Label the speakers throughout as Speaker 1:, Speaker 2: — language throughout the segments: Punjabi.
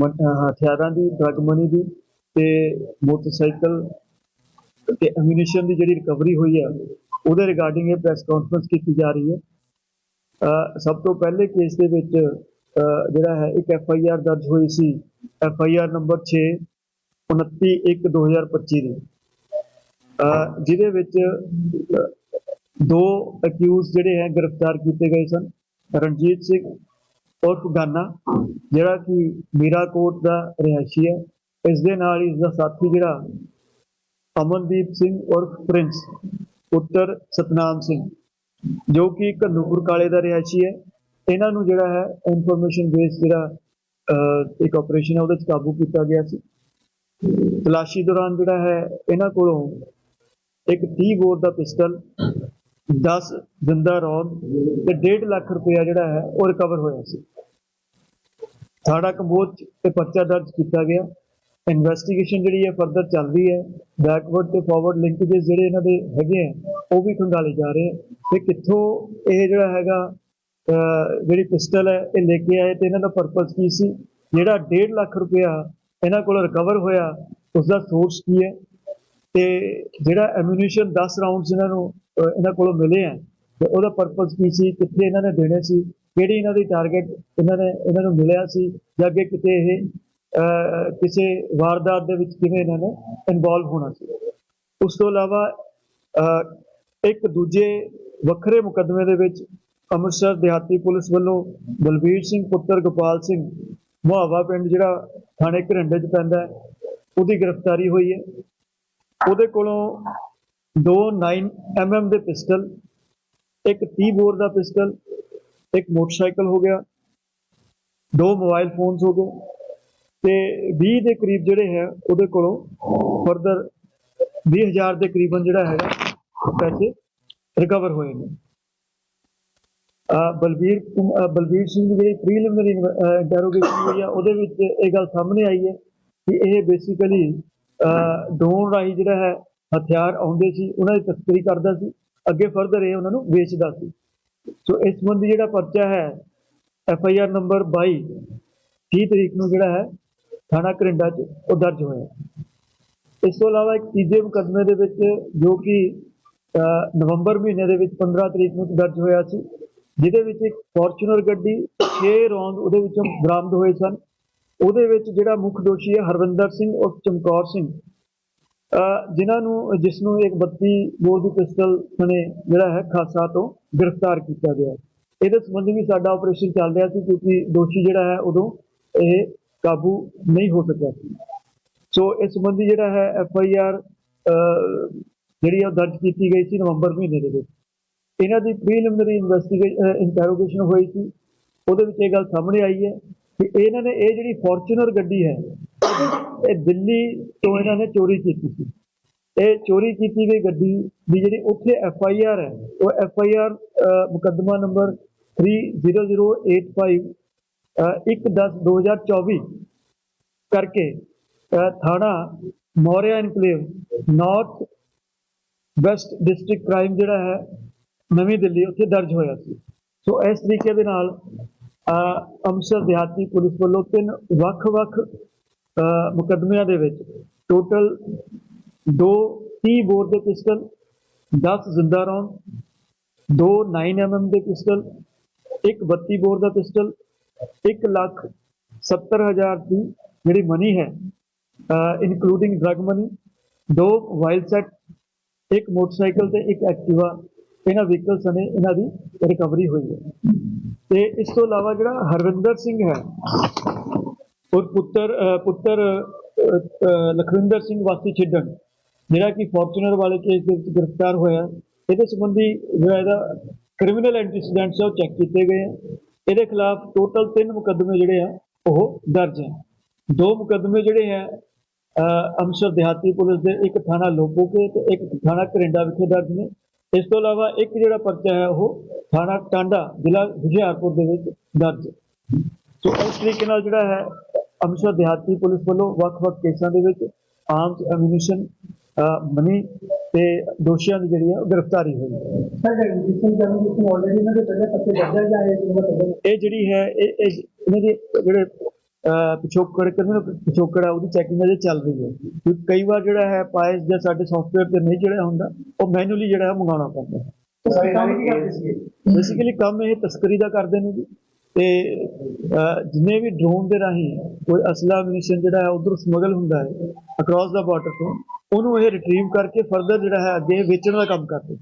Speaker 1: ਮ- ਅਹ ਹਥਿਆਰਾਂ ਦੀ ਡਰੱਗ ਮਨੀ ਦੀ ਤੇ ਮੋਟਰਸਾਈਕਲ ਤੇ ਐਮੂਨੀਸ਼ਨ ਦੀ ਜਿਹੜੀ ਰਿਕਵਰੀ ਹੋਈ ਹੈ ਉਹਦੇ ਰਿਗਾਰਡਿੰਗ ਇਹ ਪ੍ਰੈਸ ਕਾਨਫਰੰਸ ਕੀਤੀ ਜਾ ਰਹੀ ਹੈ। ਅਹ ਸਭ ਤੋਂ ਪਹਿਲੇ ਕੇਸ ਦੇ ਵਿੱਚ ਅਹ ਜਿਹੜਾ ਹੈ ਇੱਕ ਐਫ ਆਈ ਆਰ ਦਰਜ ਹੋਈ ਸੀ ਐਫ ਆਈ ਆਰ ਨੰਬਰ 6 29 1 2025 ਦੀ। ਅਹ ਜਿਹਦੇ ਵਿੱਚ ਅਹ, ਦੋ ਅਕਿਊਜ਼ ਜਿਹੜੇ ਹੈ ਗ੍ਰਿਫਤਾਰ ਕੀਤੇ ਗਏ ਸਨ। ਰਣਜੀਤ ਸਿੰਘ ਔਰ ਗਾਨਾ ਜਿਹੜਾ ਕਿ ਮੀਰਾਕੋਟ ਦਾ ਰਿਹਾਇਸ਼ੀ ਹੈ, ਇਸ ਦੇ ਨਾਲ ਹੀ ਇਸ ਦਾ ਸਾਥੀ ਜਿਹੜਾ ਅਮਨਦੀਪ ਸਿੰਘ ਔਰ ਪ੍ਰਿੰਸ, ਪੁੱਤਰ ਸਤਨਾਮ ਸਿੰਘ, ਜੋ ਕਿ ਘੱਲੂਪੁਰ ਕਾਲੇ ਦਾ ਰਿਹਾਇਸ਼ੀ ਹੈ। ਇਹਨਾਂ ਨੂੰ ਜਿਹੜਾ ਹੈ ਇਨਫੋਰਮੇਸ਼ਨ ਬੇਸ ਜਿਹੜਾ ਇੱਕ ਆਪਰੇਸ਼ਨ ਹੈ, ਉਹਦੇ 'ਚ ਕਾਬੂ ਕੀਤਾ ਗਿਆ ਸੀ। ਤਲਾਸ਼ੀ ਦੌਰਾਨ ਜਿਹੜਾ ਹੈ, ਇਹਨਾਂ ਕੋਲੋਂ ਇੱਕ 30 ਬੋਰ ਦਾ ਪਿਸਟਲ 10 ਜਿੰਦਾ ਰੌਂਦ ਤੇ 1.5 ਲੱਖ ਰੁਪਇਆ ਜਿਹੜਾ ਹੈ ਉਹ ਰਿਕਵਰ ਹੋਇਆ ਸੀ। ਥਾਣਾ ਕੰਬੋਜ ਤੇ ਪਰਚਾ ਦਰਜ ਕੀਤਾ ਗਿਆ। ਇਨਵੈਸਟੀਗੇਸ਼ਨ ਜਿਹੜੀ ਹੈ ਫਰਦਰ ਚੱਲਦੀ ਹੈ। ਬੈਕਵਰਡ ਤੇ ਫਾਰਵਰਡ ਲਿੰਕੇजेस ਜਿਹੜੇ ਇਹਨਾਂ ਦੇ ਹੈਗੇ ਆ ਉਹ ਵੀ ਖੰਗਾਲੇ ਜਾ ਰਹੇ ਆ ਤੇ ਕਿੱਥੋਂ ਇਹ ਜਿਹੜਾ ਹੈਗਾ ਜਿਹੜੀ ਪਿਸਟਲ ਹੈ, ਇਹ ਲੈ ਕੇ ਆਏ ਤੇ ਇਹਨਾਂ ਦਾ ਪਰਪਸ ਕੀ ਸੀ? ਜਿਹੜਾ 1.5 ਲੱਖ ਰੁਪਇਆ ਇਹਨਾਂ ਕੋਲ ਰਿਕਵਰ ਹੋਇਆ ਉਸ ਦਾ ਸੋਰਸ ਕੀ ਹੈ? ਤੇ ਜਿਹੜਾ ਐਮੂਨੀਸ਼ਨ 10 ਰਾਉਂਡਸ ਇਹਨਾਂ ਨੂੰ ਇਹਨਾਂ ਕੋਲੋਂ ਮਿਲੇ ਆ, ਤੇ ਉਹਦਾ ਪਰਪਸ ਕੀ ਸੀ, ਕਿੱਥੇ ਇਹਨਾਂ ਨੇ ਦੇਣੇ ਸੀ, ਕਿਹੜੀ ਇਹਨਾਂ ਦੀ ਟਾਰਗੇਟ ਇਹਨਾਂ ਨੇ, ਇਹਨਾਂ ਨੂੰ ਮਿਲਿਆ ਸੀ, ਜਾਂ ਅੱਗੇ ਕਿਤੇ ਇਹ ਕਿਸੇ ਵਾਰਦਾਤ ਦੇ ਵਿੱਚ ਕਿਵੇਂ ਇਹਨਾਂ ਨੇ ਇਨਵੋਲਵ ਹੋਣਾ ਸੀ। ਉਸ ਤੋਂ ਇਲਾਵਾ ਇੱਕ ਦੂਜੇ ਵੱਖਰੇ ਮੁਕੱਦਮੇ ਦੇ ਵਿੱਚ ਅੰਮ੍ਰਿਤਸਰ ਦਿਹਾਤੀ ਪੁਲਿਸ ਵੱਲੋਂ ਬਲਬੀਰ ਸਿੰਘ, ਪੁੱਤਰ ਗੋਪਾਲ ਸਿੰਘ, ਮੁਹਾਵਾ ਪਿੰਡ ਜਿਹੜਾ ਥਾਣੇ ਘਰਿੰਡੇ 'ਚ ਪੈਂਦਾ ਉਹਦੀ ਗ੍ਰਿਫਤਾਰੀ ਹੋਈ ਹੈ। ਉਹਦੇ ਕੋਲੋਂ ਦੋ 9 mm ਦੇ ਪਿਸਟਲ, ਇੱਕ 30 ਬੋਰ ਦਾ ਪਿਸਟਲ, ਇੱਕ ਮੋਟਰਸਾਈਕਲ ਹੋ ਗਿਆ, ਦੋ ਮੋਬਾਈਲ ਫੋਨਸ ਹੋ ਗਏ ਤੇ 20 ਦੇ ਕਰੀਬ ਜਿਹੜੇ ਹੈ ਉਹਦੇ ਕੋਲੋਂ ਫਰਦਰ 20000 ਦੇ ਕਰੀਬਨ ਜਿਹੜਾ ਹੈਗਾ ਪੈਸੇ ਰਿਕਵਰ ਹੋਏ ਨੇ। ਬਲਬੀਰ ਬਲਬੀਰ ਸਿੰਘ ਦੀ ਜਿਹੜੀ ਪ੍ਰੀਲਿਮਿਨਰੀ ਇੰਟਰੋਗੇਸ਼ਨ ਹੋਈ ਆ, ਉਹਦੇ ਵਿੱਚ ਇਹ ਗੱਲ ਸਾਹਮਣੇ ਆਈ ਹੈ ਕਿ ਇਹ ਬੇਸਿਕਲੀ ਡਰੋਨ ਰਾਹੀਂ ਜਿਹੜਾ ਹੈ ਹਥਿਆਰ ਆਉਂਦੇ ਸੀ, ਉਹਨਾਂ ਦੀ ਤਸਕਰੀ ਕਰਦਾ ਸੀ, ਅੱਗੇ ਫਰਦਰ ਇਹ ਉਹਨਾਂ ਨੂੰ ਵੇਚਦਾ ਸੀ। ਸੋ ਇਸ ਸੰਬੰਧੀ ਜਿਹੜਾ ਪਰਚਾ ਹੈ ਐਫ ਆਈ ਆਰ ਨੰਬਰ 22 30 ਤਰੀਕ ਨੂੰ ਜਿਹੜਾ ਹੈ, ਥਾਣਾ ਕਰਿੰਡਾ 'ਚ ਉਹ ਦਰਜ ਹੋਇਆ। ਇਸ ਤੋਂ ਇਲਾਵਾ ਇੱਕ ਤੀਜੇ ਮੁਕੱਦਮੇ ਦੇ ਵਿੱਚ ਜੋ ਕਿ ਨਵੰਬਰ ਮਹੀਨੇ ਦੇ ਵਿੱਚ 15 ਤਰੀਕ ਨੂੰ ਦਰਜ ਹੋਇਆ ਸੀ, ਜਿਹਦੇ ਵਿੱਚ ਇੱਕ ਫੋਰਚੂਨਰ ਗੱਡੀ 6 ਰੌਂਦ ਉਹਦੇ ਵਿੱਚੋਂ ਬਰਾਮਦ ਹੋਏ ਸਨ। ਉਹਦੇ ਵਿੱਚ ਜਿਹੜਾ ਮੁੱਖ ਦੋਸ਼ੀ ਹੈ ਹਰਵਿੰਦਰ ਸਿੰਘ ਔਰ ਚਮਕੌਰ ਸਿੰਘ। ਅਹ, ਜਿਨ੍ਹਾਂ ਨੂੰ ਜਿਸ ਨੂੰ ਇੱਕ 32 ਬੋਰ ਦੀ ਪਿਸਟਲ ਸਣੇ ਜਿਹੜਾ ਹੈ ਖਾਸਾ ਤੋਂ ਗ੍ਰਿਫਤਾਰ ਕੀਤਾ ਗਿਆ। ਇਹਦੇ ਸੰਬੰਧੀ ਵੀ ਸਾਡਾ ਆਪਰੇਸ਼ਨ ਚੱਲ ਰਿਹਾ ਸੀ ਕਿਉਂਕਿ ਦੋਸ਼ੀ ਜਿਹੜਾ ਹੈ ਉਦੋਂ ਇਹ ਕਾਬੂ ਨਹੀਂ ਹੋ ਸਕਿਆ ਸੀ। ਸੋ ਇਸ ਸੰਬੰਧੀ ਜਿਹੜਾ ਹੈ ਐਫ ਆਈ ਆਰ ਜਿਹੜੀ ਉਹ ਦਰਜ ਕੀਤੀ ਗਈ ਸੀ ਨਵੰਬਰ ਮਹੀਨੇ ਦੇ ਵਿੱਚ। ਇਹਨਾਂ ਦੀ ਪ੍ਰੀਲਿਮਿਨਰੀ ਇਨਵੈਸਟੀਗੇਸ਼ਨ ਇੰਟਰੋਗੇਸ਼ਨ ਹੋਈ ਸੀ। ਉਹਦੇ ਵਿੱਚ ਇਹ ਗੱਲ ਸਾਹਮਣੇ ਆਈ ਹੈ ਕਿ ਇਹਨਾਂ ਨੇ ਇਹ ਜਿਹੜੀ ਫੋਰਚੂਨਰ ਗੱਡੀ ਹੈ, ਇਹ ਦਿੱਲੀ ਤੋਂ ਇਹਨਾਂ ਨੇ ਚੋਰੀ ਕੀਤੀ ਸੀ। ਇਹ ਚੋਰੀ ਕੀਤੀ ਗਈ ਗੱਡੀ ਦੀ ਜਿਹੜੀ ਉੱਥੇ ਐਫ ਆਈ ਆਰ ਹੈ, ਉਹ ਐਫ ਆਈ ਆਰ ਮੁਕੱਦਮਾ ਨੰਬਰ 30085 1/10/2024 ਕਰਕੇ ਥਾਣਾ Maurya enclave north west district crime ਜਿਹੜਾ ਹੈ, ਨਵੀਂ ਦਿੱਲੀ ਉੱਥੇ ਦਰਜ ਹੋਇਆ ਸੀ। ਸੋ ਇਸ ਤਰੀਕੇ ਦੇ ਨਾਲ ਅੰਮ੍ਰਿਤਸਰ ਦਿਹਾਤੀ ਪੁਲਿਸ ਵੱਲੋਂ ਤਿੰਨ ਵੱਖ-ਵੱਖ ਅਹ, ਮੁਕੱਦਮਿਆਂ ਦੇ ਵਿੱਚ ਟੋਟਲ ਦੋ 30 ਬੋਰ ਦੇ ਪਿਸਟਲ 10 ਜ਼ਿੰਦਾ ਰੌਂਦ ਦੋ 9 mm ਦੇ ਪਿਸਟਲ ਇੱਕ 32 ਬੋਰ ਦਾ ਪਿਸਟਲ 1 ਲੱਖ 70 ਹਜ਼ਾਰ ਦੀ ਜਿਹੜੀ ਮਨੀ ਹੈ ਇਨਕਲੂਡਿੰਗ ਡਰਗ ਮਨੀ ਦੋ ਵਾਈਲਡ ਸੈਟ ਇੱਕ ਮੋਟਰਸਾਈਕਲ ਤੇ ਇੱਕ ਐਕਟਿਵਾ ਇਹਨਾਂ ਵਹੀਕਲ ਸਣੇ ਇਹਨਾਂ ਦੀ ਰਿਕਵਰੀ ਹੋਈ ਹੈ। ਤੇ ਇਸ ਤੋਂ ਇਲਾਵਾ ਜਿਹੜਾ ਹਰਵਿੰਦਰ ਸਿੰਘ ਹੈ, ਔਰ ਪੁੱਤਰ ਪੁੱਤਰ ਲਖਵਿੰਦਰ ਸਿੰਘ ਵਾਸੀ ਛਿੱਡਣ, ਜਿਹੜਾ ਕਿ ਫੋਰਚੂਨਰ ਵਾਲੇ ਕੇਸ ਦੇ ਵਿੱਚ ਗ੍ਰਿਫਤਾਰ ਹੋਇਆ, ਇਹਦੇ ਸੰਬੰਧੀ ਜਿਹੜਾ ਇਹਦਾ ਕ੍ਰਿਮੀਨਲ ਐਂਟੀਸੀਡੈਂਟਸ ਆ ਉਹ ਚੈੱਕ ਕੀਤੇ ਗਏ ਆ। ਇਹਦੇ ਖਿਲਾਫ ਟੋਟਲ ਤਿੰਨ ਮੁਕੱਦਮੇ ਜਿਹੜੇ ਆ, ਉਹ ਦਰਜ ਹੈ ਦੋ ਮੁਕੱਦਮੇ ਜਿਹੜੇ ਆ ਅੰਮ੍ਰਿਤਸਰ ਦਿਹਾਤੀ ਪੁਲਿਸ ਦੇ, ਇੱਕ ਥਾਣਾ ਲੋਪੋ ਕੇ ਤੇ ਇੱਕ ਥਾਣਾ ਕਰਿੰਡਾ ਵਿਖੇ ਦਰਜ ਨੇ। ਇਸ ਤੋਂ ਇਲਾਵਾ ਇੱਕ ਜਿਹੜਾ ਪਰਚਾ ਹੈ ਉਹ ਥਾਣਾ ਟਾਂਡਾ ਜ਼ਿਲ੍ਹਾ ਹੁਸ਼ਿਆਰਪੁਰ ਦੇ ਵਿੱਚ ਦਰਜ ਹੈ। ਸੋ ਇਸ ਤਰੀਕੇ ਨਾਲ ਜਿਹੜਾ ਹੈ ਅੰਮ੍ਰਿਤਸਰ ਦਿਹਾਤੀ ਪੁਲਿਸ ਵੱਲੋਂ ਵੱਖ-ਵੱਖ ਕੇਸਾਂ ਦੇ ਵਿੱਚ ਆਰਮਸ ਐਮੂਨੀਸ਼ਨ ਮਨੀ ਤੇ ਦੋਸ਼ੀਆਂ ਦੀ ਜਿਹੜੀ ਹੈ ਗ੍ਰਿਫਤਾਰੀ ਹੋਈ ਹੈ।
Speaker 2: ਸਰ ਸਿੰਘ ਜਨਮ ਜਿਸ ਆਲਰੇਡੀ ਇਹਨਾਂ ਦੇ ਪਹਿਲੇ ਪੱਤੇ ਦਰਜ ਹੈ ਜਾਂ ਇਹ ਜਿਹੜਾ ਪਹਿਲੇ
Speaker 1: ਇਹ ਜਿਹੜੀ ਹੈ ਇਹ ਇਹਨਾਂ ਦੇ ਜਿਹੜੇ ਪਿਛੋਕੜ ਕਿੰਨੇ ਪਿਛੋਕੜ ਆ ਉਹਦੀ ਚੈਕਿੰਗ ਅਜੇ ਚੱਲ ਰਹੀ ਹੈ। ਕਿਉਂਕਿ ਕਈ ਵਾਰ ਜਿਹੜਾ ਹੈ ਪਾਇਸ ਜਾਂ ਸਾਡੇ ਸੌਫਟਵੇਅਰ ਤੇ ਨਹੀਂ ਜਿਹੜਾ ਹੁੰਦਾ ਉਹ ਮੈਨੂਅਲੀ ਜਿਹੜਾ ਹੈ ਮੰਗਾਉਣਾ ਪੈਂਦਾ ਹੈ। ਬੇਸਿਕਲੀ ਕੰਮ ਇਹ ਤਸਕਰੀ ਦਾ ਕਰਦੇ ਨੇ ਜੀ। ਤੇ ਜਿੰਨੇ ਵੀ ਡਰੋਨ ਦੇ ਰਾਹੀਂ ਕੋਈ ਅਸਲਾ ਮਿਸ਼ਨ ਜਿਹੜਾ ਹੈ ਉਧਰ ਸਮਗਲ ਹੁੰਦਾ ਹੈ ਅਕ੍ਰੋਸ ਦਾ ਬਾਰਡਰ ਤੋਂ ਉਹਨੂੰ ਇਹ ਰਿਟਰੀਵ ਕਰਕੇ ਫਰਦਰ ਜਿਹੜਾ ਹੈ ਅੱਗੇ ਵੇਚਣ ਦਾ ਕੰਮ ਕਰਦੇ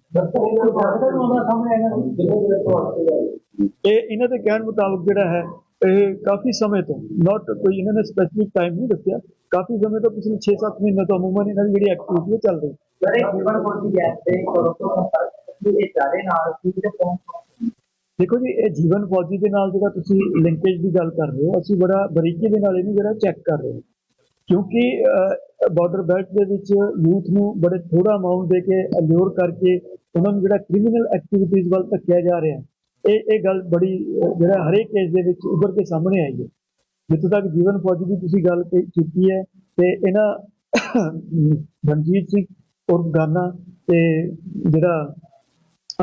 Speaker 1: ਇਹ ਇਹਨਾਂ ਦੇ ਕਹਿਣ ਮੁਤਾਬਕ ਜਿਹੜਾ ਹੈ ਇਹ ਕਾਫੀ ਸਮੇਂ ਤੋਂ ਨਾਟ ਕੋਈ ਇਹਨਾਂ ਨੇ ਸਪੈਸੀਫਿਕ ਟਾਈਮ ਨਹੀਂ ਦੱਸਿਆ ਕਾਫੀ ਸਮੇਂ ਤੋਂ ਪਿਛਲੇ 6-7 ਮਹੀਨੇ ਤੋਂ ਅਮੂਮਨ ਇਹਨਾਂ ਦੀ ਜਿਹੜੀ ਐਕਟੀਵਿਟੀ ਚੱਲ ਰਹੀ ਹੈ।
Speaker 2: ਜਿਹੜੇ ਜੀਵਨ ਕੋਟੀ ਗੈਸ ਤੇ ਕੋਰੋਨਾ ਸੰਪਰਕ ਇਹ ਚਾਰੇ ਨਾਲ ਸੀ ਤੇ ਕੌਣ
Speaker 1: ਦੇਖੋ ਜੀ ਇਹ ਜੀਵਨ ਫੌਜੀ ਦੇ ਨਾਲ ਜਿਹੜਾ ਤੁਸੀਂ ਲਿੰਕੇਜ ਦੀ ਗੱਲ ਕਰ ਰਹੇ ਹੋ ਅਸੀਂ ਬੜਾ ਬਰੀਕੀ ਦੇ ਨਾਲ ਇਹਨੂੰ ਜਿਹੜਾ ਚੈੱਕ ਕਰ ਰਹੇ ਹਾਂ। ਕਿਉਂਕਿ ਬਾਰਡਰ ਬੈਲਟ ਦੇ ਵਿੱਚ ਯੂਥ ਨੂੰ ਬੜੇ ਥੋੜਾ ਅਮਾਉਂਟ ਦੇ ਕੇ ਅਲਿਓਰ ਕਰਕੇ ਉਹਨਾਂ ਨੂੰ ਜਿਹੜਾ ਕ੍ਰਿਮੀਨਲ ਐਕਟੀਵਿਟੀਜ਼ ਵੱਲ ਧੱਕਿਆ ਜਾ ਰਿਹਾ। ਇਹ ਇਹ ਗੱਲ ਬੜੀ ਜਿਹੜਾ ਹਰੇਕ ਕੇਸ ਦੇ ਵਿੱਚ ਉੱਭਰ ਕੇ ਸਾਹਮਣੇ ਆਈ ਹੈ। ਜਿੱਥੋਂ ਤੱਕ ਜੀਵਨ ਫੌਜੀ ਦੀ ਤੁਸੀਂ ਗੱਲ ਕੀ- ਕੀਤੀ ਹੈ, ਤੇ ਇਹਨਾਂ ਰਣਜੀਤ ਸਿੰਘ ਉਰਫ ਗਾਨਾ ਤੇ ਜਿਹੜਾ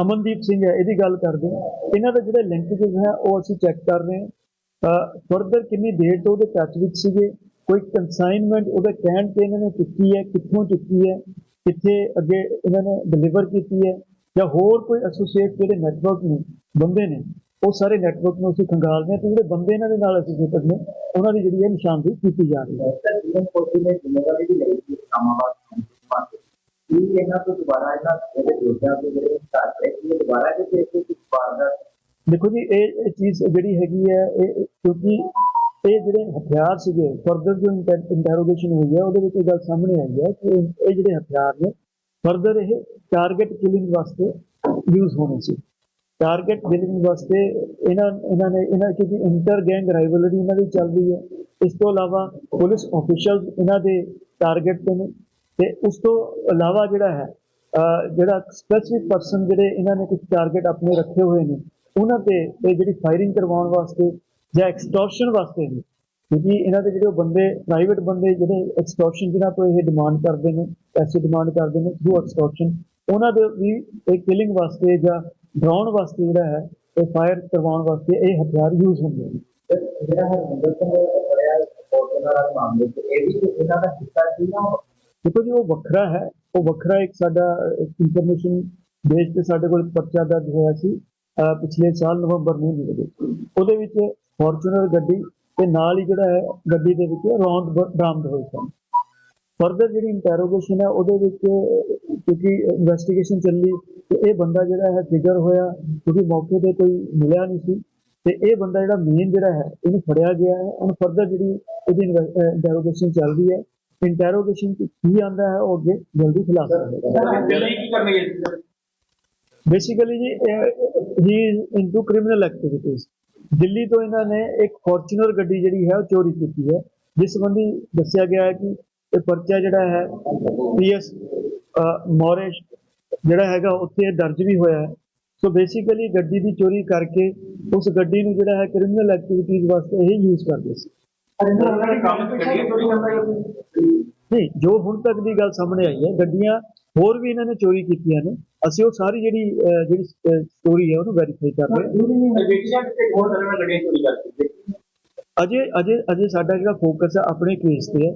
Speaker 1: ਅਮਨਦੀਪ ਸਿੰਘ ਹੈ, ਇਹਦੀ ਗੱਲ ਕਰਦੇ ਹਾਂ। ਇਹਨਾਂ ਦਾ ਜਿਹੜੇ ਲਿੰਕੇਜ ਹੈ, ਉਹ ਅਸੀਂ ਚੈੱਕ ਕਰ ਰਹੇ ਹਾਂ। ਫਰਦਰ ਕਿੰਨੀ ਦੇਰ ਤੋਂ ਉਹਦੇ ਟੱਚ ਵਿੱਚ ਸੀਗੇ, ਕੋਈ ਕੰਸਾਈਨਮੈਂਟ ਉਹਦੇ ਕਹਿਣ ਤੇ ਇਹਨਾਂ ਨੇ ਚੁੱਕੀ ਹੈ, ਕਿੱਥੋਂ ਚੁੱਕੀ ਹੈ, ਕਿੱਥੇ ਅੱਗੇ ਇਹਨਾਂ ਨੇ ਡਿਲੀਵਰ ਕੀਤੀ ਹੈ, ਜਾਂ ਹੋਰ ਕੋਈ ਐਸੋਸੀਏਟ ਜਿਹੜੇ ਨੈਟਵਰਕ ਨੇ ਬੰਦੇ ਨੇ ਉਹ ਸਾਰੇ ਨੈਟਵਰਕ ਨੂੰ ਅਸੀਂ ਖੰਗਾਲਦੇ ਹਾਂ ਤੇ ਜਿਹੜੇ ਬੰਦੇ ਇਹਨਾਂ ਦੇ ਨਾਲ ਐਸੋਸੀਏਟਡ ਨੇ ਉਹਨਾਂ ਦੀ ਜਿਹੜੀ ਹੈ ਨਿਸ਼ਾਨਦੇਹੀ ਕੀਤੀ ਜਾ ਰਹੀ ਹੈ।
Speaker 2: ਸਰ ਜੀਵਨ ਕੋਟੀ ਨੇ ਜ਼ਿੰਮੇਵਾਰੀ ਵੀ ਲਈ ਸੀ ਇਸਲਾਮਾਬਾਦ ਪਾਸੇ ਇਹ ਇਹਨਾਂ ਤੋਂ ਦੁਬਾਰਾ ਇਹਨਾਂ ਜਿਹੜੇ ਦੋਸ਼ਾਂ ਦੇ ਜਿਹੜੇ ਘਰ ਹੈ ਇਹ ਦੁਬਾਰਾ ਜੇ ਕੇਸ ਵਿੱਚ ਵਾਰਦਾ
Speaker 1: ਦੇਖੋ ਜੀ ਇਹ ਇਹ ਚੀਜ਼ ਜਿਹੜੀ ਹੈਗੀ ਹੈ ਇਹ ਕਿਉਂਕਿ ਇਹ ਜਿਹੜੇ ਹਥਿਆਰ ਸੀਗੇ ਫਰਦਰ ਜੋ ਇੰਟਰੋਗੇਸ਼ਨ ਹੋਈ ਹੈ ਉਹਦੇ ਵਿੱਚ ਇਹ ਗੱਲ ਸਾਹਮਣੇ ਆਈ ਹੈ ਕਿ ਇਹ ਜਿਹੜੇ ਹਥਿਆਰ ਨੇ ਫਰਦਰ ਇਹ ਟਾਰਗੇਟ ਕਿਲਿੰਗ ਵਾਸਤੇ ਯੂਜ਼ ਹੋਣੇ ਸੀ। ਟਾਰਗੇਟ ਕਿਲਿੰਗ ਵਾਸਤੇ ਇਹਨਾਂ ਇਹਨਾਂ ਨੇ, ਇਹਨਾਂ, ਕਿਉਂਕਿ ਇੰਟਰ ਗੈਂਗ ਰਾਈਵਲਰੀ ਇਹਨਾਂ ਦੀ ਚੱਲਦੀ ਹੈ। ਇਸ ਤੋਂ ਇਲਾਵਾ ਪੁਲਿਸ ਆਫੀਸ਼ੀਅਲ ਇਹਨਾਂ ਦੇ ਟਾਰਗੇਟ ਤੇ ਨੇ। ਤੇ ਉਸ ਤੋਂ ਇਲਾਵਾ ਜਿਹੜਾ ਹੈ ਜਿਹੜਾ ਸਪੈਸਿਫਿਕ ਪਰਸਨ ਜਿਹੜੇ ਇਹਨਾਂ ਨੇ ਕੁਝ ਟਾਰਗੇਟ ਆਪਣੇ ਰੱਖੇ ਹੋਏ ਨੇ, ਉਹਨਾਂ ਤੇ ਇਹ ਜਿਹੜੀ ਫਾਇਰਿੰਗ ਕਰਵਾਉਣ ਵਾਸਤੇ ਜਾਂ ਐਕਸਟੋਰਸ਼ਨ ਵਾਸਤੇ ਨੇ, ਕਿਉਂਕਿ ਇਹਨਾਂ ਦੇ ਜਿਹੜੇ ਉਹ ਬੰਦੇ ਪ੍ਰਾਈਵੇਟ ਬੰਦੇ ਜਿਹੜੇ ਐਕਸਟੋਰਸ਼ਨ ਜਿਹਨਾਂ ਤੋਂ ਇਹ ਡਿਮਾਂਡ ਕਰਦੇ ਨੇ, ਪੈਸੇ ਡਿਮਾਂਡ ਕਰਦੇ ਨੇ ਥਰੂ ਐਕਸਟੋਰਸ਼ਨ ਉਹਨਾਂ ਦੇ ਵੀ ਇਹ ਕਿਲਿੰਗ ਵਾਸਤੇ ਜਾਂ ਡਰਾਉਣ ਵਾਸਤੇ ਜਿਹੜਾ ਹੈ ਇਹ ਫਾਇਰ ਕਰਵਾਉਣ ਵਾਸਤੇ ਇਹ ਹਥਿਆਰ ਯੂਜ਼ ਹੁੰਦੇ ਨੇ।
Speaker 2: ਜਿਹੜਾ ਹਰਮੰਦਰ ਸਿੰਘ ਬੜਿਆ ਕੋਰਟ ਨਾਲ ਮਾਮਲੇ ਤੇ ਇਹ ਵੀ ਇਹਨਾਂ ਦਾ ਹਿੱਸਾ ਸੀ ਨਾ
Speaker 1: ਦੇਖੋ ਜੀ ਉਹ ਵੱਖਰਾ ਹੈ। ਉਹ ਵੱਖਰਾ ਇੱਕ ਸਾਡਾ ਇਨਫੋਰਮੇਸ਼ਨ ਬੇਸ ਤੇ ਸਾਡੇ ਕੋਲ ਪਰਚਾ ਦਰਜ ਹੋਇਆ ਸੀ ਪਿਛਲੇ ਸਾਲ ਨਵੰਬਰ ਮਹੀਨੇ ਦੇ ਵਿੱਚ। ਉਹਦੇ ਵਿੱਚ ਫੋਰਚੂਨਰ ਗੱਡੀ ਤੇ ਨਾਲ ਹੀ ਜਿਹੜਾ ਹੈ ਗੱਡੀ ਦੇ ਵਿੱਚ ਰੌਂਦ ਬਰਾਮਦ ਹੋਏ ਸਨ। ਫਰਦਰ ਜਿਹੜੀ ਇੰਟਰੋਗੇਸ਼ਨ ਹੈ ਉਹਦੇ ਵਿੱਚ ਕਿਉਂਕਿ ਇਨਵੈਸਟੀਗੇਸ਼ਨ ਚੱਲੀ ਤੇ ਇਹ ਬੰਦਾ ਜਿਹੜਾ ਹੈ ਫਿਗਰ ਹੋਇਆ ਕਿਉਂਕਿ ਮੌਕੇ ਤੇ ਕੋਈ ਮਿਲਿਆ ਨਹੀਂ ਸੀ। ਤੇ ਇਹ ਬੰਦਾ ਜਿਹੜਾ ਮੇਨ ਜਿਹੜਾ ਹੈ ਇਹਨੂੰ ਫੜਿਆ ਗਿਆ ਹੈ। ਹੁਣ ਫਰਦਰ ਜਿਹੜੀ ਇਹਦੀ ਇੰਟਰੋਗੇਸ਼ਨ ਚੱਲ ਰਹੀ ਹੈ। ਇੰਟਰੋਗੇਸ਼ਨ ਚ ਕੀ ਆਂਦਾ ਹੈ ਉਹ ਅੱਗੇ ਜਲਦੀ ਖੁਲਾਸਾ ਬੇਸਿਕਲੀ ਜੀ? He into criminal activities Delhi ਤੋਂ ਇਹਨਾਂ ਨੇ ਇੱਕ ਫੋਰਚੂਨਰ ਗੱਡੀ ਜਿਹੜੀ ਹੈ ਉਹ ਚੋਰੀ ਕੀਤੀ ਹੈ। ਜਿਸ ਸੰਬੰਧੀ ਦੱਸਿਆ ਗਿਆ ਹੈ ਕਿ ਇਹ ਪਰਚਾ ਜਿਹੜਾ ਹੈ ਪੀਐਸ ਮੋਰੇਸ਼ ਜਿਹੜਾ ਹੈਗਾ ਉੱਥੇ ਦਰਜ ਵੀ ਹੋਇਆ ਹੈ। ਸੋ ਬੇਸਿਕਲੀ ਗੱਡੀ ਦੀ ਚੋਰੀ ਕਰਕੇ ਉਸ ਗੱਡੀ ਨੂੰ ਜਿਹੜਾ ਹੈ ਕ੍ਰਿਮੀਨਲ ਐਕਟੀਵਿਟੀਜ਼ ਵਾਸਤੇ ਇਹ ਯੂਜ਼ ਕਰਦੇ ਸੀ। ਨਹੀਂ, ਜੋ ਹੁਣ ਤੱਕ ਦੀ ਗੱਲ ਸਾਹਮਣੇ ਆਈ ਹੈ, ਗੱਡੀਆਂ ਹੋਰ ਵੀ ਇਹਨਾਂ ਨੇ ਚੋਰੀ ਕੀਤੀਆਂ ਨੇ। ਅਸੀਂ ਉਹ ਸਾਰੀ ਜਿਹੜੀ ਜਿਹੜੀ ਸਟੋਰੀ ਹੈ, ਉਹਨੂੰ ਵੈਰੀਫਾਈ ਕਰ ਰਹੇ ਹਾਂ। ਅਜੇ ਅਜੇ ਅਜੇ ਸਾਡਾ ਜਿਹੜਾ ਫੋਕਸ ਹੈ, ਆਪਣੇ ਕੇਸ ਤੇ ਹੈ,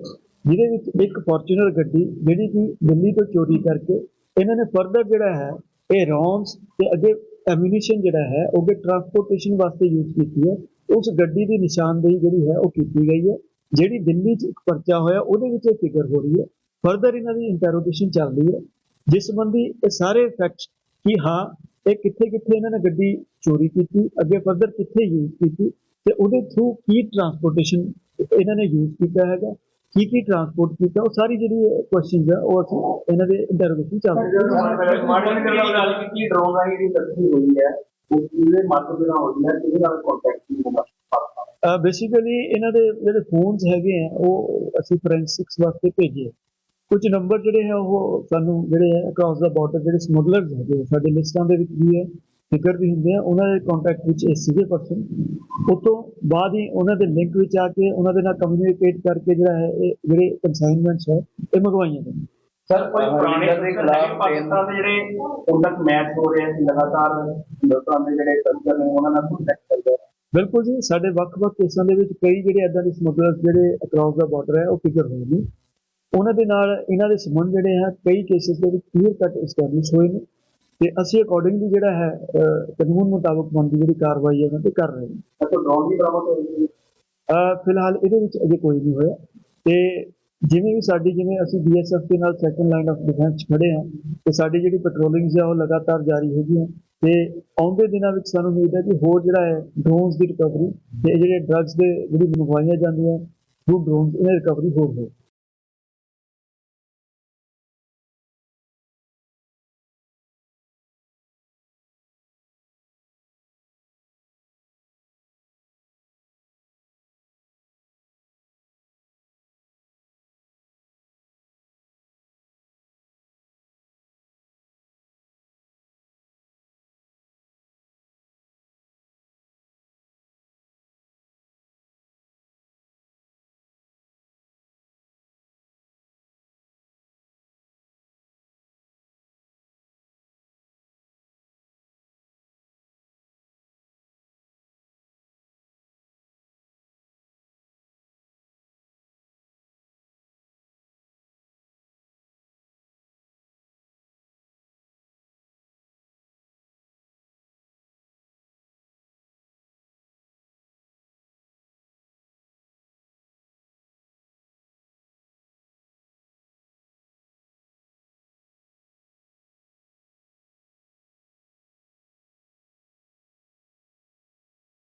Speaker 1: ਜਿਹਦੇ ਵਿੱਚ ਇੱਕ ਫੋਰਚੂਨਰ ਗੱਡੀ, ਜਿਹੜੀ ਕਿ ਦਿੱਲੀ ਤੋਂ ਚੋਰੀ ਕਰਕੇ ਇਹਨਾਂ ਨੇ ਫਰਦਰ ਜਿਹੜਾ ਹੈ, ਇਹ ਰੌਂਸ ਤੇ ਅੱਗੇ ਐਮੂਨੀਸ਼ਨ ਜਿਹੜਾ ਹੈ, ਉਹ ਅੱਗੇ ਟਰਾਂਸਪੋਰਟੇਸ਼ਨ ਵਾਸਤੇ ਯੂਜ਼ ਕੀਤੀ ਹੈ। ਉਸ ਗੱਡੀ ਦੀ ਨਿਸ਼ਾਨਦੇਹੀ ਜਿਹੜੀ ਹੈ, ਉਹ ਕੀਤੀ ਗਈ ਹੈ। ਜਿਹੜੀ ਦਿੱਲੀ 'ਚ ਇੱਕ ਪਰਚਾ ਹੋਇਆ, ਉਹਦੇ ਵਿੱਚ ਇਹ ਫਿਗਰ ਹੋ ਰਹੀ ਹੈ। ਫਰਦਰ ਇਹਨਾਂ ਦੀ ਇੰਟਰੋਗੇਸ਼ਨ ਚੱਲ ਰਹੀ ਹੈ। ਜਿਸ ਸੰਬੰਧੀ ਇਹ ਸਾਰੇ ਫੈਕਟਸ ਕਿ ਹਾਂ, ਇਹ ਕਿੱਥੇ ਕਿੱਥੇ ਇਹਨਾਂ ਨੇ ਗੱਡੀ ਚੋਰੀ ਕੀਤੀ, ਅੱਗੇ ਫਰਦਰ ਕਿੱਥੇ ਯੂਜ਼ ਕੀਤੀ, ਤੇ ਉਹਦੇ ਥਰੂ ਕੀ ਟਰਾਂਸਪੋਰਟੇਸ਼ਨ ਇਹਨਾਂ ਨੇ ਯੂਜ਼ ਕੀਤਾ ਹੈਗਾ। ਕੀ ਕੀ ਟਰਾਂਸਪੋਰਟ ਕੀਤਾ ਉਹ ਸਾਰੀ ਜਿਹੜੀ ਕੁਐਸਚਨਸ ਹੈ ਉਹ ਅਸੀਂ ਇਹਨਾਂ ਦੇ ਇੰਟਰੋਗੇਸ਼ਨ ਚੱਲ ਰਹੀ ਹੈ।
Speaker 2: ਮਾਡਲ ਦੀ ਗੱਲ ਕੀਤੀ ਡਰੋਨ ਰਾਹੀਂ ਜਿਹੜੀ ਤਸਵੀਰ ਹੋਈ ਹੈ ਉਹ ਪੂਰੇ ਮਾਤਰ ਨਾਲ ਹੋਈ ਹੈ ਕਿਹਦੇ ਨਾਲ ਕੰਟੈਕਟ ਕੀ ਹੋਗਾ
Speaker 1: ਬੇਸਿਕਲੀ ਇਹਨਾਂ ਦੇ ਜਿਹੜੇ ਫੋਨਸ ਹੈਗੇ ਆ ਉਹ ਅਸੀਂ ਫੋਰੈਂਸਿਕਸ ਵਾਸਤੇ ਭੇਜੇ ਕੁਝ ਨੰਬਰ ਜਿਹੜੇ ਹੈ ਉਹ ਸਾਨੂੰ ਜਿਹੜੇ ਅਕ੍ਰੋਸ ਦਾ ਬਾਰਡਰ ਜਿਹੜੇ ਸਮਗਲਰਸ ਹੈਗੇ ਆ, ਸਾਡੇ ਲਿਸਟਾਂ ਦੇ ਵਿੱਚ ਵੀ ਹੈ। ਫਿਗਰ ਵੀ ਹੁੰਦੇ ਆ। ਉਹਨਾਂ ਦੇ ਕੰਟੈਕਟ ਵਿੱਚ ਇਹ ਸੀਗੇ ਪਰਸਨ ਉਸ ਤੋਂ ਬਾਅਦ ਹੀ ਉਹਨਾਂ ਦੇ ਲਿੰਕ ਵਿੱਚ ਆ ਕੇ ਉਹਨਾਂ ਦੇ ਨਾਲ ਕਮਿਊਨੀਕੇਟ ਕਰਕੇ ਜਿਹੜਾ ਹੈ ਇਹ ਜਿਹੜੇ ਕਨਸਾਈਨਮੈਂਟਸ ਹੈ ਇਹ ਮੰਗਵਾਈਆਂ ਜਾਂਦੀਆਂ
Speaker 2: ਸਰ ਕੋਈ ਪੁਰਾਣੇ ਦੇ ਖਿਲਾਫ ਪਾਕਿਸਤਾਨ ਦੇ ਜਿਹੜੇ ਤੱਕ ਮੈਚ ਹੋ ਰਹੇ ਸੀ ਲਗਾਤਾਰ ਹਿੰਦੁਸਤਾਨ ਦੇ ਜਿਹੜੇ ਕਲਚਰ ਨੇ ਉਹਨਾਂ ਨਾਲ ਕੰਟੈਕਟ ਚੱਲਦਾ
Speaker 1: ਬਿਲਕੁਲ ਜੀ ਸਾਡੇ ਵੱਖ-ਵੱਖ ਕੇਸਾਂ ਦੇ ਵਿੱਚ ਕਈ ਜਿਹੜੇ ਇਦਾਂ ਦੇ ਸਮਗਲਰਸ ਜਿਹੜੇ ਅਕ੍ਰੋਸ ਦਾ ਬਾਰਡਰ ਹੈ ਉਹ ਫਿਗਰ ਹੋਏ ਨੇ। ਉਹਨਾਂ ਦੇ ਨਾਲ ਇਹਨਾਂ ਦੇ ਸੰਬੰਧ ਜਿਹੜੇ ਆ ਕਈ ਕੇਸਿਸ ਦੇ ਵਿੱਚ ਕਲੀਅਰ ਕੱਟ ਐਸਟੈਬਲਿਸ਼ ਹੋਏ ਨੇ। ਤੇ ਅਸੀਂ ਅਕੋਰਡਿੰਗਲੀ ਜਿਹੜਾ ਹੈ ਕਾਨੂੰਨ ਮੁਤਾਬਕ ਬਣਦੀ ਜਿਹੜੀ ਕਾਰਵਾਈ ਹੈ ਉਹਨਾਂ ਤੇ ਕਰ ਰਹੇ ਹਾਂ।
Speaker 2: ਅੱਛਾ ਡਰੋਨ ਵੀ ਬਰਾਮਦ ਹੋਈ।
Speaker 1: ਅਹ ਫਿਲਹਾਲ ਇਹਦੇ ਵਿੱਚ ਅਜੇ ਕੋਈ ਨਹੀਂ ਹੋਇਆ। ਤੇ ਜਿਵੇਂ ਵੀ ਸਾਡੀ ਜਿਵੇਂ ਅਸੀਂ ਬੀਐਸਐਫ ਦੇ ਨਾਲ ਸੈਕੰਡ ਲਾਈਨ ਆਫ ਡਿਫੈਂਸ ਖੜੇ ਆ ਤੇ ਸਾਡੀ ਜਿਹੜੀ ਪੈਟਰੋਲਿੰਗ ਹੈ ਉਹ ਲਗਾਤਾਰ ਜਾਰੀ ਹੈਗੀ ਹੈ ਤੇ ਆਉਂਦੇ ਦਿਨਾਂ ਵਿੱਚ ਸਾਨੂੰ ਉਮੀਦ ਹੈ ਕਿ ਹੋਰ ਜਿਹੜਾ ਹੈ ਡਰੋਨਸ ਦੀ ਰਿਕਵਰੀ ਤੇ ਜਿਹੜੇ ਡਰੱਗਸ ਦੇ ਜਿਹੜੀ ਮੰਗਵਾਈਆਂ ਜਾਂਦੀਆਂ ਥਰੂ ਡਰੋਨਸ ਇਹਨਾਂ ਰਿਕਵਰੀ ਹੋਰ ਹੋਵੇ